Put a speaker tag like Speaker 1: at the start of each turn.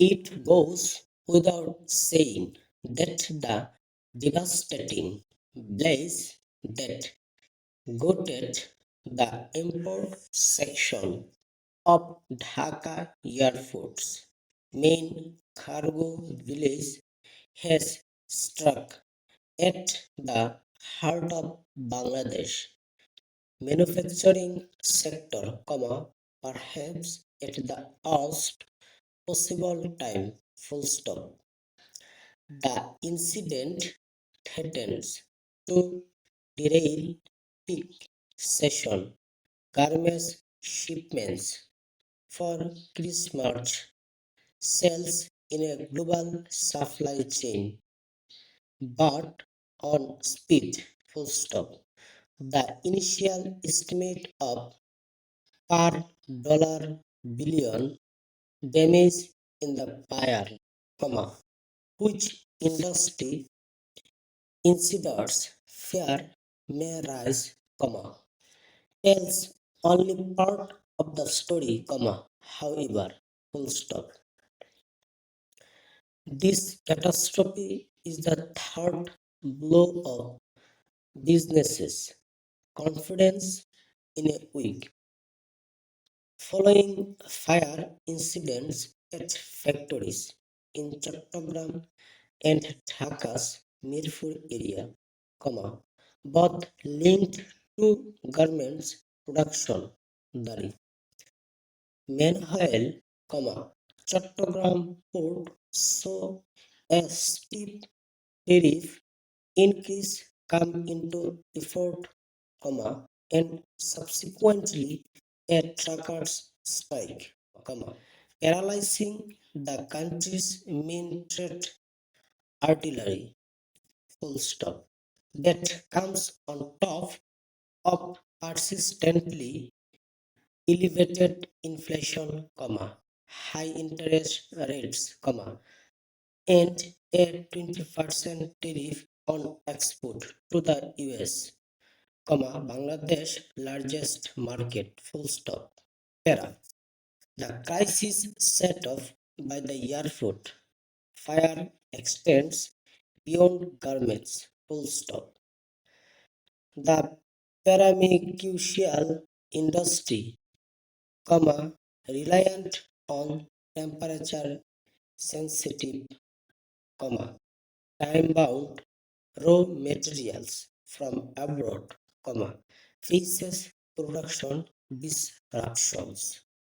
Speaker 1: It goes without saying that the devastating blaze that gutted the import section of Dhaka Airport's main cargo village has struck at the heart of Bangladesh. Manufacturing sector, comma, perhaps at the worst possible time, full stop. The incident threatens to derail peak session garments shipments for Christmas sales in a global supply chain, but on speed, full stop. The initial estimate of per dollar billion damage in the buyer, comma, which industry insiders fear may rise, comma, tells only part of the story, comma, however, full stop. This catastrophe is the third blow of businesses' confidence in a week. Following fire incidents at factories in Chattogram and Dhaka's Mirpur area, comma, both linked to garments production, Dari. Meanwhile, comma, Chattogram port saw a steep tariff increase come into effect, comma, and subsequently a truckers' strike, comma, paralyzing the country's main trade artillery, full stop. That comes on top of persistently elevated inflation, comma, high interest rates, comma, and a 20% tariff on export to the US, Bangladesh largest market, full stop. Para. The crisis set off by the airport fire extends beyond garments, full stop. The paramecial industry, comma, reliant on temperature sensitive, comma, time bound raw materials from abroad, comma, faces production disruptions.